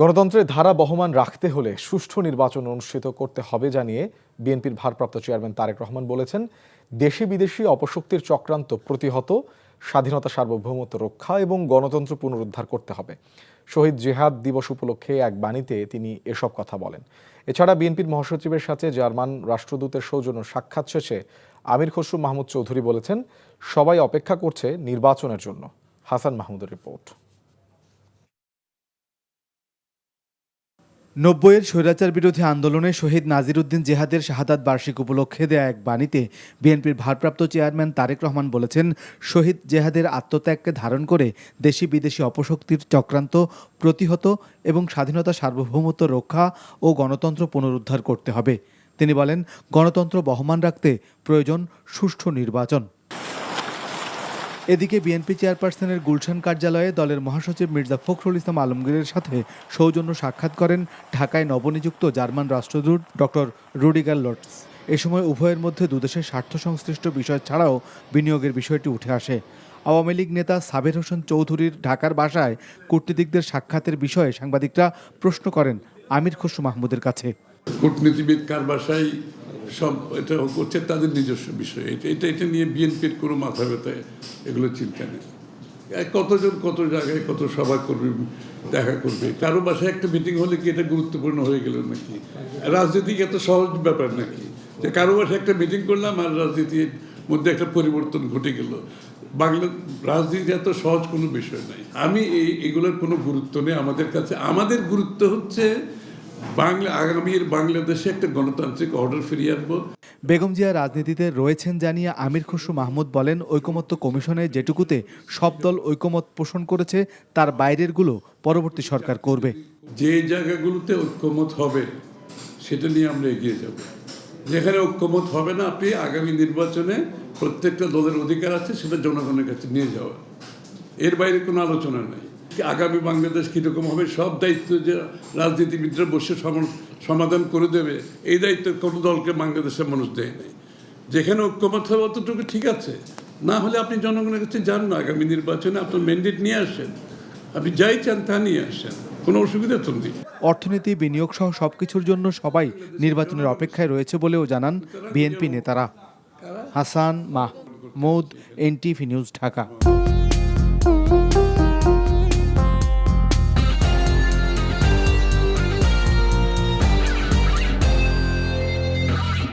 গণতন্ত্রের ধারা বহমান রাখতে হলে সুষ্ঠু নির্বাচন অনুষ্ঠিত করতে হবে জানিয়ে বিএনপির ভারপ্রাপ্ত চেয়ারম্যান তারেক রহমান বলেছেন, দেশি বিদেশি অপশক্তির চক্রান্ত প্রতিহত, স্বাধীনতা সার্বভৌমত্ব রক্ষা এবং গণতন্ত্র পুনরুদ্ধার করতে হবে। শহীদ জেহাদ দিবস উপলক্ষে এক বাণীতে তিনি এসব কথা বলেন। এছাড়া বিএনপির মহাসচিবের সাথে জার্মান রাষ্ট্রদূতের সৌজন্য সাক্ষাৎ শেষে আমির খসরু মাহমুদ চৌধুরী বলেছেন, সবাই অপেক্ষা করছে নির্বাচনের জন্য। হাসান মাহমুদের রিপোর্ট। নব্বইয়ের স্বৈরাচার বিরোধী আন্দোলনে শহীদ নাজিরুদ্দিন জেহাদের শাহাদাত বার্ষিক উপলক্ষে দেয়া এক বাণীতে বিএনপির ভারপ্রাপ্ত চেয়ারম্যান তারেক রহমান বলেছেন, শহীদ জেহাদের আত্মত্যাগকে ধারণ করে দেশি বিদেশি অপশক্তির চক্রান্ত, প্রতিহত এবং স্বাধীনতা সার্বভৌমত্ব রক্ষা ও গণতন্ত্র পুনরুদ্ধার করতে হবে। তিনি বলেন, গণতন্ত্র বহমান রাখতে প্রয়োজন সুষ্ঠু নির্বাচন। এদিকে বিএনপি চেয়ারপারসনের গুলশান কার্যালয়ে দলের মহাসচিব মির্জা ফখরুল ইসলাম আলমগীরের সাথে সৌজন্য সাক্ষাৎ করেন ঢাকায় নবনিযুক্ত জার্মান রাষ্ট্রদূত ডক্টর রুডিগার লটস এ সময় উভয়ের মধ্যে দুদেশের স্বার্থ সংশ্লিষ্ট বিষয় ছাড়াও বিনিয়োগের বিষয়টি উঠে আসে। আওয়ামী লীগ নেতা সাবের হোসেন চৌধুরীর ঢাকার বাসায় কূটনীতিকদের সাক্ষাতের বিষয়ে সাংবাদিকরা প্রশ্ন করেন আমির খসরু মাহমুদের কাছে। কূটনীতিবিদ কার বাসায় সব, এটা করছে তাদের নিজস্ব বিষয়। এটা এটা এটা নিয়ে বিএনপির কোনো মাথা ব্যথায় এগুলো চিন্তা নেই। কতজন, কত জায়গায়, কত সভা করবে, দেখা করবে? কারও বাসায় একটা মিটিং হলে কি এটা গুরুত্বপূর্ণ হয়ে গেল নাকি? রাজনীতি এত সহজ ব্যাপার নাকি? যে কারও বাসায় একটা মিটিং করলাম আর রাজনীতির মধ্যে একটা পরিবর্তন ঘটে গেল। বাংলা, রাজনীতি এত সহজ কোনো বিষয় নাই। আমি এই, এগুলোর কোনো গুরুত্ব নেই। আমাদের কাছে, আমাদের গুরুত্ব হচ্ছে বাংলা আগামীর বাংলাদেশে একটা গণতান্ত্রিক অর্ডার ফিরিয়ে আনব। বেগম জিয়া রাজনীতিতে রয়েছেন জানিয়ে আমির খসরু মাহমুদ বলেন ঐকমত্য কমিশনে যেটুকুতে সব দল ঐকমত পোষণ করেছে তার বাইরেরগুলো পরবর্তী সরকার করবে। যে জায়গাগুলোতে ঐক্যমত হবে সেটা নিয়ে আমরা এগিয়ে যাব। যেখানে ঐক্যমত হবে না আপনি আগামী নির্বাচনে প্রত্যেকটা দলের অধিকার আছে সেটা জনগণের কাছে নিয়ে যাওয়া। এর বাইরে কোনো আলোচনা নাই। আগামী বাংলাদেশ কীরকম হবে, সব দায়িত্ব যে রাজনীতিবিদরা বসে সম- সমাধান করে দেবে, এই দায়িত্ব কোনো দলকে বাংলাদেশের মানুষ দেয় নাই। যেখানে ঐক্যমত হবে অতটুকু ঠিক আছে। না হলে আপনি জনগণের কাছে যান না, আগামী নির্বাচনে আপনার ম্যান্ডেট নিয়ে আসেন। আপনি যাই চান তা নিয়ে আসেন, কোনো অসুবিধা তো নেই। অর্থনীতি, বিনিয়োগ সহ সবকিছুর জন্য সবাই নির্বাচনের অপেক্ষায় রয়েছে বলেও জানান বিএনপি নেতারা। Hasan Mahmud, NTV news Dhaka.